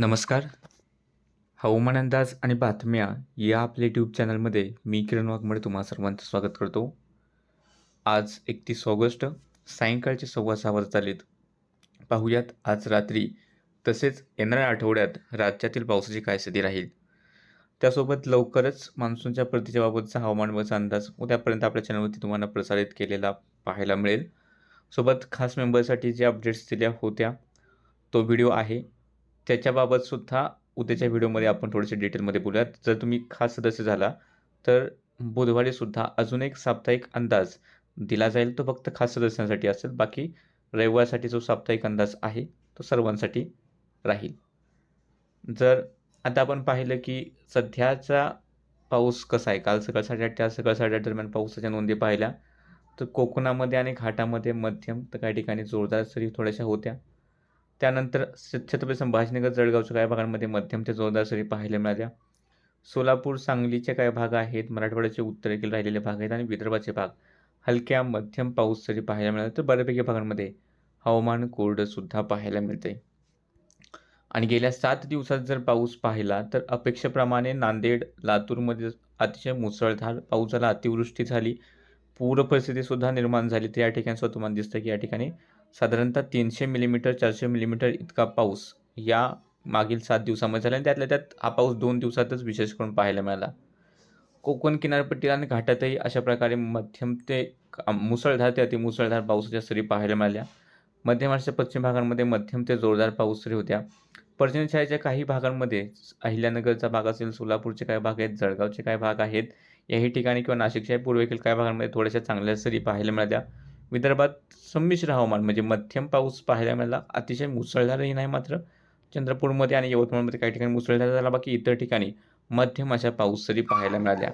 नमस्कार. हवामान अंदाज आणि बातम्या या आपल्या यूट्यूब चॅनलमध्ये मी किरण वाघमडे तुम्हा सर्वांचं स्वागत करतो. आज एकतीस ऑगस्ट सायंकाळचे सव्वा सहा वाजत आलेत. पाहूयात आज रात्री तसेच येणाऱ्या आठवड्यात राज्यातील पावसाची काय स्थिती राहील? त्यासोबत लवकरच मान्सूनच्या प्रतीच्याबाबतचा बाबतचा हवामानाचा अंदाज उद्यापर्यंत आपल्या चॅनलवरती तुम्हाला प्रसारित केलेला पाहायला मिळेल. सोबत खास मेंबरसाठी जे अपडेट्स दिल्या होत्या तो व्हिडिओ आहे. त्याच्याबाबतसुद्धा उद्याच्या व्हिडिओमध्ये आपण थोडेसे डिटेलमध्ये बोलूयात. जर तुम्ही खास सदस्य झाला तर बुधवारीसुद्धा अजून एक साप्ताहिक अंदाज दिला जाईल. तो फक्त खास सदस्यांसाठी असेल बाकी रविवारसाठी जो साप्ताहिक अंदाज आहे तो सर्वांसाठी राहील. जर आता आपण पाहिलं की सध्याचा पाऊस कसा आहे? काल सकाळ साडेआठ ते आज सकाळ साडेआठ दरम्यान पावसाच्या नोंदी पाहिल्या तर कोकणामध्ये आणि घाटामध्ये मध्यम तर काही ठिकाणी जोरदार सरी थोड्याशा होत्या. त्यानंतर छत्रपती संभाजीनगर जळगावच्या काही भागांमध्ये मध्यम ते जोरदार सरी पाहायला मिळाल्या. सोलापूर सांगलीचे काही भाग आहेत मराठवाड्याचे उत्तरेकडील राहिलेले भाग आहेत आणि विदर्भाचे भाग. हलक्या मध्यम पाऊस सरी पाहायला मिळाला तर बऱ्यापैकी भागांमध्ये हवामान कोरडंसुद्धा पाहायला मिळते आणि गेल्या सात दिवसात जर पाऊस पाहिला तर अपेक्षेप्रमाणे नांदेड लातूरमध्ये अतिशय मुसळधार पाऊस झाला अतिवृष्टी झाली. पूर परिस्थितीसुद्धा निर्माण झाली तर या ठिकाणी सुद्धा तुम्हाला दिसतं की या ठिकाणी साधारणतः तीनशे मिलीमीटर चारशे मिलीमीटर इतका पाऊस या मागील सात दिवसामध्ये झाला आणि त्यातल्या त्यात हा पाऊस दोन दिवसातच विशेष करून पाहायला मिळाला. कोकण किनारपट्टीला आणि घाटातही अशा प्रकारे मध्यम ते मुसळधार ते अतिमुसळधार पावसाच्या सरी पाहायला मिळाल्या. मध्य महाराष्ट्र पश्चिम भागांमध्ये मध्यम ते जोरदार पाऊस सरी होत्या. पर्जनशाळेच्या काही भागांमध्ये अहिल्यानगरचा भाग असेल सोलापूरचे काही भाग आहेत जळगावचे काही भाग आहेत. याही ठिकाणी किंवा नाशिकच्या पूर्वेकडील काही भागांमध्ये थोड्याशा चांगल्या सरी पाहायला मिळाल्या. विदर्भात संमिश्र हवामान म्हणजे मध्यम पाऊस पाहायला मिळाला अतिशय मुसळधारही नाही मात्र. चंद्रपूरमध्ये आणि यवतमाळमध्ये काही ठिकाणी मुसळधार झाला बाकी इतर ठिकाणी मध्यम अशा पाऊस सरी पाहायला मिळाल्या.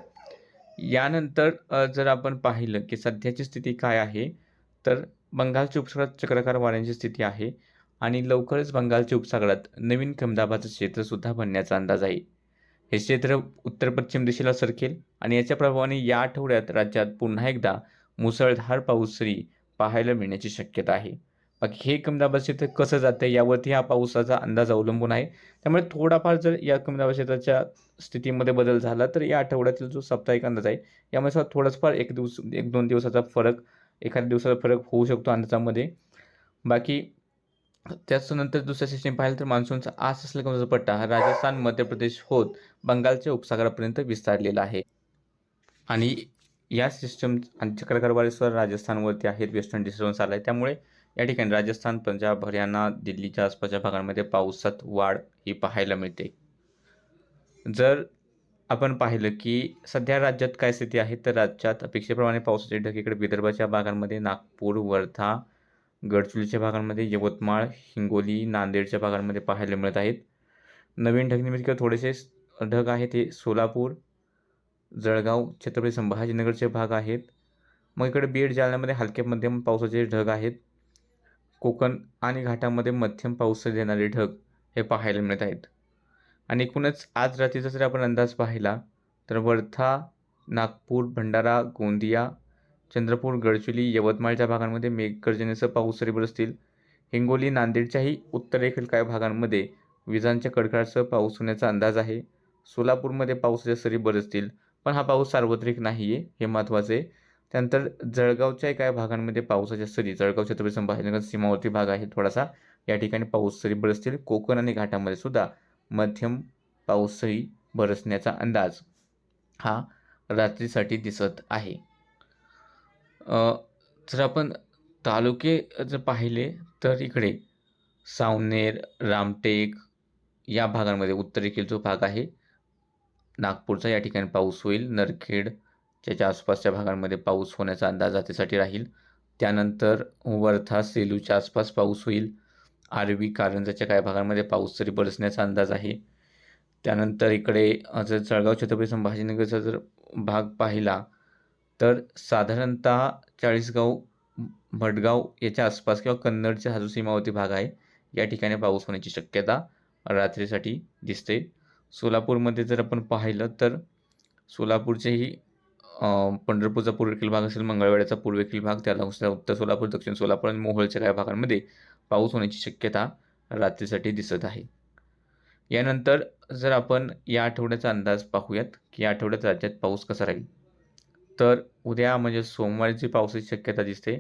यानंतर जर आपण पाहिलं की सध्याची स्थिती काय आहे तर बंगालच्या उपसागरात चक्रकार वाऱ्यांची स्थिती आहे आणि लवकरच बंगालच्या उपसागरात नवीन कमदाबाचं क्षेत्रसुद्धा बनण्याचा अंदाज आहे. हे क्षेत्र उत्तर पश्चिम दिशेला सरकेल आणि याच्या प्रभावाने या आठवड्यात राज्यात पुन्हा एकदा मुसळधार पाऊसरी पाहायला मिळण्याची शक्यता आहे. बाकी हे कमी क्षेत्र कसं जातं यावरती हा पावसाचा अंदाज अवलंबून आहे. त्यामुळे थोडाफार जर या कमी क्षेत्राच्या स्थितीमध्ये बदल झाला तर या आठवड्यातील जो साप्ताहिक अंदाज आहे यामध्ये थोडाफार एक दिवस एक दोन दिवसाचा फरक एखाद्या दिवसाचा फरक होऊ शकतो अंदाजामध्ये. बाकी त्याच्यानंतर दुसऱ्या सिस्टीम पाहिलं तर मान्सूनचा आस असलेला कमजाचा पट्टा हा राजस्थान मध्य प्रदेश होत बंगालच्या उपसागरापर्यंत विस्तारलेला आहे. आणि या सिस्टम आणि चक्रकरवारेसर राजस्थानवरती आहेत वेस्टर्न डिस्टर्बन्स आला आहे त्यामुळे या ठिकाणी राजस्थान पंजाब हरियाणा दिल्लीच्या आसपासच्या भागांमध्ये पावसात वाढ ही पाहायला मिळते. जर आपण पाहिलं की सध्या राज्यात काय स्थिती आहे तर राज्यात अपेक्षेप्रमाणे पावसाचे ढग इकडे विदर्भाच्या भागांमध्ये नागपूर वर्धा गडचिरोलीच्या भागांमध्ये यवतमाळ हिंगोली नांदेडच्या भागांमध्ये पाहायला मिळत आहेत. नवीन ढगनिमित्त थोडेसे ढग आहेत हे सोलापूर जळगाव छत्रपती संभाजीनगरचे भाग आहेत. मग इकडे बीड जालन्यामध्ये हलके मध्यम पावसाचे ढग आहेत. कोकण आणि घाटामध्ये मध्यम पाऊस देणारे ढग हे पाहायला मिळत आहेत. आणि एकूणच आज रात्रीचा जर आपण अंदाज पाहिला तर वर्धा नागपूर भंडारा गोंदिया चंद्रपूर गडचिरोली यवतमाळच्या भागांमध्ये मेघगर्जनेसह पाऊस सरी बरसतील हिंगोली नांदेडच्याही उत्तरेकडील काही भागांमध्ये विजांच्या कडकडासह पाऊस होण्याचा अंदाज आहे. सोलापूरमध्ये पावसाच्या सरी बरसतील. पण हा पाऊस सार्वत्रिक नाही आहे हे महत्त्वाचं आहे. त्यानंतर जळगावच्या काही भागांमध्ये पावसाच्या सरी जळगाव छत्रपती संभाजीनगर सीमावर्ती भाग आहे थोडासा. या ठिकाणी पाऊस सरी बरसतील. कोकण आणि घाटामध्ये सुद्धा मध्यम पाऊस सरी बरसण्याचा अंदाज हा रात्रीसाठी दिसत आहे. जर आपण तालुके जर पाहिले तर इकडे सावनेर रामटेक या भागांमध्ये उत्तरेकडील जो भाग आहे नागपूरचा या ठिकाणी पाऊस होईल. नरखेड त्याच्या आसपासच्या भागांमध्ये पाऊस होण्याचा अंदाज आतेसाठी राहील. त्यानंतर वर्धा सेलूच्या आसपास पाऊस होईल. आरवी कारंजाच्या काही भागांमध्ये पाऊस तरी बरसण्याचा अंदाज आहे. त्यानंतर इकडे जर जळगाव छत्रपती संभाजीनगरचा जर भाग पाहिला तर साधारणतः चाळीसगाव भटगाव याच्या आसपास किंवा कन्नडच्या हाजू सीमावती सीमावर्ती भाग आहे. या ठिकाणी पाऊस होण्याची शक्यता रात्रीसाठी दिसते. सोलापूरमध्ये जर आपण पाहिलं तर सोलापूरचेही पंढरपूरचा पूर्वेकडील भाग असेल मंगळवेढ्याचा पूर्वेकडील भाग त्याला उत्तर सोलापूर दक्षिण सोलापूर आणि मोहोळच्या काही भागांमध्ये पाऊस होण्याची शक्यता रात्रीसाठी दिसत आहे. यानंतर जर आपण या आठवड्याचा अंदाज पाहूयात की या आठवड्यात राज्यात पाऊस कसा राहील तर उद्या म्हणजे सोमवारी जी पावसाची शक्यता दिसते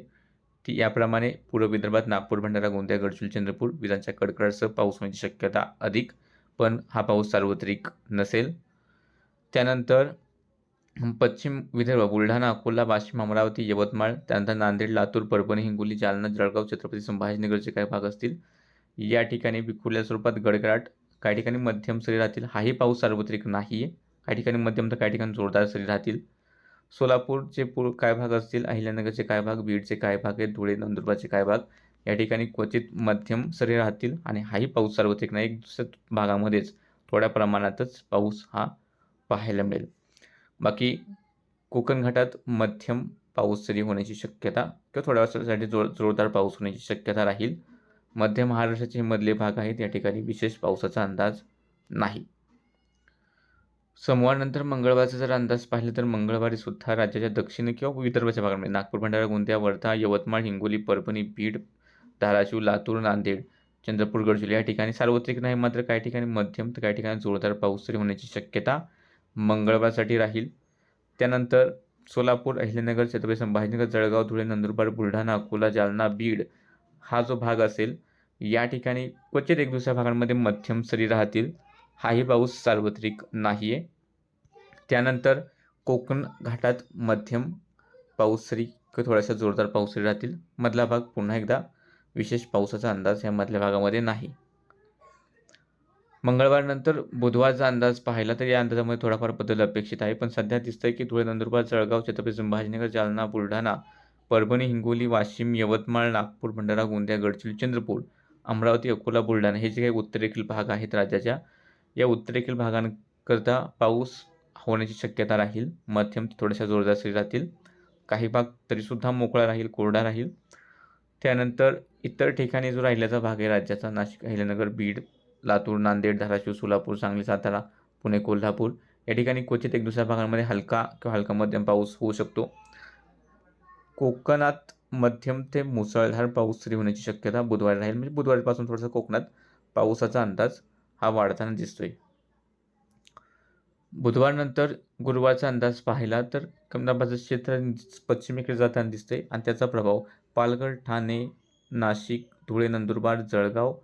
ती याप्रमाणे पूर्व विदर्भात नागपूर भंडारा गोंदिया गडचिरोली चंद्रपूर विजांच्या कडकडासह पाऊस होण्याची शक्यता अधिक पण हा पाऊस सार्वत्रिक नसेल. त्यानंतर पश्चिम विदर्भ बुलढाणा अकोला वाशिम अमरावती यवतमाळ त्यानंतर नांदेड लातूर परभणी हिंगोली जालना जळगाव छत्रपती संभाजीनगरचे काही भाग असतील. या ठिकाणी विखुरल्या स्वरूपात गडगडाट काही ठिकाणी मध्यम सरी राहतील. हाही पाऊस सार्वत्रिक नाही आहे काही ठिकाणी मध्यम तर काही ठिकाणी जोरदार सरी राहतील. सोलापूरचे पूर काय भाग असतील? अहिल्यानगरचे काय भाग? बीडचे काय भाग आहेत? धुळे नंदुरबारचे काय भाग? या ठिकाणी क्वचित मध्यम सरी राहतील आणि हाही पाऊस सार्वत्रिक नाही एक दुसऱ्या भागामध्येच थोड्या प्रमाणातच पाऊस हा पाहायला मिळेल. बाकी कोकण घाटात मध्यम पाऊस सरी होण्याची शक्यता किंवा थोड्या वर्षासाठी जोर जोरदार पाऊस होण्याची शक्यता राहील. मध्य महाराष्ट्राचे हे मधले भाग आहेत या ठिकाणी विशेष पावसाचा अंदाज नाही. सोमवारनंतर मंगळवारचा जर अंदाज पाहिला तर मंगळवारी सुद्धा राज्याच्या दक्षिण किंवा विदर्भाच्या भागामध्ये नागपूर भंडारा गोंदिया वर्धा यवतमाळ हिंगोली परभणी बीड धाराशिव लातूर नांदेड चंद्रपूर गडचिरोली या ठिकाणी सार्वत्रिक नाही. मात्र काही ठिकाणी मध्यम तर काही ठिकाणी जोरदार पाऊस तरी होण्याची शक्यता मंगळवारसाठी राहील. त्यानंतर सोलापूर अहिल्यानगर छत्रपती संभाजीनगर जळगाव धुळे नंदुरबार बुलढाणा अकोला जालना बीड हा जो भाग असेल या ठिकाणी क्वचित एक दुसऱ्या भागांमध्ये मध्यम सरी राहतील. हाही पाऊस सार्वत्रिक नाही आहे त्यानंतर कोकण घाटात मध्यम पाऊस सरी किंवा थोड्याशा जोरदार पाऊस सरी राहतील. मधला भाग पुन्हा एकदा विशेष पावसाचा अंदाज या मधल्या भागामध्ये नाही. मंगळवारनंतर बुधवारचा अंदाज पाहिला तर या अंदाजामध्ये थोडाफार बदल अपेक्षित आहे पण सध्या दिसतंय की धुळे नंदुरबार जळगाव छत्रपती संभाजीनगर जालना बुलढाणा परभणी हिंगोली वाशिम यवतमाळ नागपूर भंडारा गोंदिया गडचिरोली चंद्रपूर अमरावती अकोला बुलढाणा हे जे काही उत्तरेखील भाग आहेत राज्याच्या या उत्तरेखील भागांकरता पाऊस होण्याची शक्यता राहील. मध्यम थोड्याशा जोरदार सरी राहतील. काही भाग तरीसुद्धा मोकळा राहील कोरडा राहील. त्यानंतर इतर ठिकाणी जो राहिल्याचा भाग आहे राज्याचा नाशिक अहिल्यानगर बीड लातूर नांदेड धाराशिव सोलापूर सांगली सातारा पुणे कोल्हापूर या ठिकाणी क्वचित एक दुसऱ्या भागांमध्ये हलका किंवा हलका मध्यम पाऊस होऊ शकतो. कोकणात मध्यम ते मुसळधार पाऊस सुरू होण्याची शक्यता बुधवारी राहील. म्हणजे बुधवारीपासून थोडंसं कोकणात पावसाचा अंदाज हा वाढताना दिसतोय. बुधवारनंतर गुरुवारचा अंदाज पाहिला तर कमदाबाचं क्षेत्र पश्चिमेकडे जाताना दिसते आणि त्याचा प्रभाव पालघर ठाणे नाशिक धुळे नंदुरबार जळगाव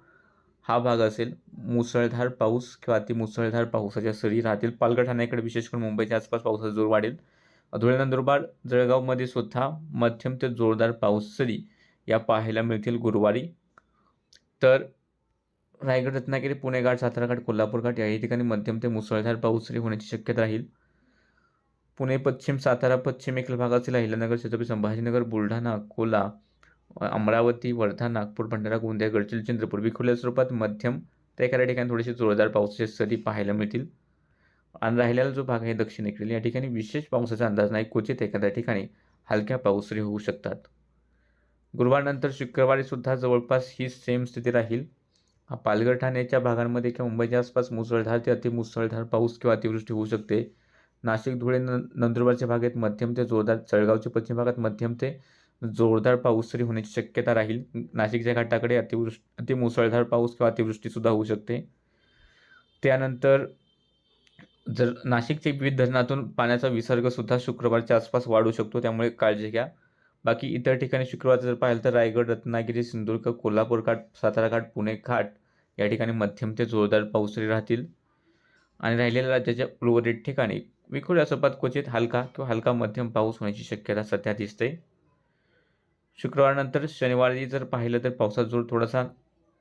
हा भाग असेल. मुसळधार पाऊस किंवा अतिमुसळधार पावसाच्या सरी राहतील. पालघर ठाण्याकडे विशेष करून मुंबईच्या आसपास पावसाचा जोर वाढेल. धुळे नंदुरबार जळगावमध्ये सुद्धा मध्यम ते जोरदार पाऊस सरी या पाहायला मिळतील गुरुवारी. तर रायगड रत्नागिरी पुणे घाट सातारा घाट कोल्हापूर घाट याही ठिकाणी मध्यम ते मुसळधार पाऊस सरी होण्याची शक्यता राहील. पुणे पश्चिम सातारा पश्चिम एकल भाग असेल अहिल्यानगर छत्रपती संभाजीनगर बुलढाणा अकोला अमरावती वर्धा नागपूर भंडारा गोंदिया गडचिरोली चंद्रपूर विखुरल्या स्वरूपात मध्यम तर एखाद्या ठिकाणी थोडेसे जोरदार पावसाचे सरी पाहायला मिळतील. आणि राहिलेला जो भाग आहे दक्षिणेकडील या ठिकाणी विशेष पावसाचा अंदाज नाही क्वचित एखाद्या ठिकाणी हलक्या पाऊसरी होऊ शकतात. गुरुवारनंतर शुक्रवारीसुद्धा जवळपास ही सेम स्थिती राहील. पालघर ठाण्याच्या भागांमध्ये किंवा मुंबईच्या आसपास मुसळधार ते अतिमुसळधार पाऊस किंवा अतिवृष्टी होऊ शकते. नाशिक धुळे न नंदुरबारच्या भागात मध्यम ते जोरदार जळगावच्या पश्चिम भागात मध्यम ते जोरदार पाऊस तरी होण्याची शक्यता राहील. नाशिकच्या घाटाकडे अतिवृष्टी अतिमुसळधार पाऊस किंवा अतिवृष्टीसुद्धा होऊ शकते. त्यानंतर जर नाशिकच्या विविध धरणातून पाण्याचा विसर्गसुद्धा शुक्रवारच्या आसपास वाढू शकतो त्यामुळे काळजी घ्या. बाकी इतर ठिकाणी शुक्रवारचं जर पाहिलं तर रायगड रत्नागिरी सिंधुदुर्ग कोल्हापूर घाट सातारा घाट पुणे घाट या ठिकाणी मध्यम ते जोरदार पाऊसरी राहतील. आणि राहिलेल्या राज्याच्या उर्वरित ठिकाणी विखुऱ्यासोबत क्वचित हलका किंवा हलका मध्यम पाऊस होण्याची शक्यता सध्या दिसते. शुक्रवारनंतर शनिवारी जर पाहिलं तर पावसाचा जोर थोडासा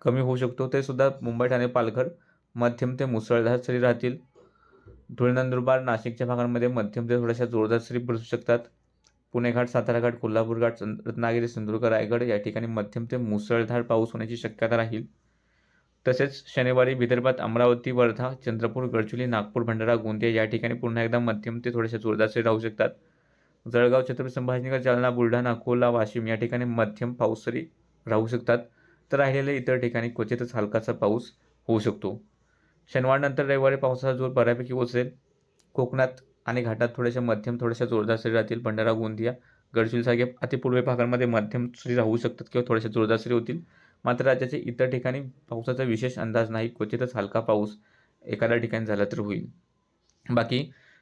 कमी होऊ शकतो. ते सुद्धा मुंबई ठाणे पालघर मध्यम ते मुसळधार सरी राहतील. धुळे नंदुरबार नाशिकच्या भागांमध्ये मध्यम ते थोड्याशा जोरदार सरी बसू शकतात. पुणे घाट सातारा घाट कोल्हापूर घाट रत्नागिरी सिंधुदुर्ग रायगड या ठिकाणी मध्यम ते मुसळधार पाऊस होण्याची शक्यता राहील. तसेच शनिवारी विदर्भात अमरावती वर्धा चंद्रपूर गडचिरोली नागपूर भंडारा गोंदिया या ठिकाणी पुन्हा एकदा मध्यम ते थोडेसे जोरदार सरी राहू शकतात. जळगाव छत्रपती संभाजीनगर जालना बुलढाणा अकोला वाशिम या ठिकाणी मध्यम पाऊस सरी राहू शकतात. तर राहिलेल्या इतर ठिकाणी क्वचितच हलकासा पाऊस होऊ शकतो. शनिवारनंतर रविवारी पावसाचा जोर बऱ्यापैकी ओसेल कोकणात आणि घाटात थोड्याशा मध्यम थोड्याशा जोरदार सरी राहतील. भंडारा गोंदिया गडचिरोलीसारख्या अतिपूर्वे भागांमध्ये मध्यम सरी राहू शकतात किंवा थोड्याशा जोरदार सरी होतील. मात्र राज्याच्या इतर ठिकाणी पावसाचा विशेष अंदाज नाही. क्वचितच हलका पाऊस एखाद्या ठिकाणी झाला तर होईल. बाकी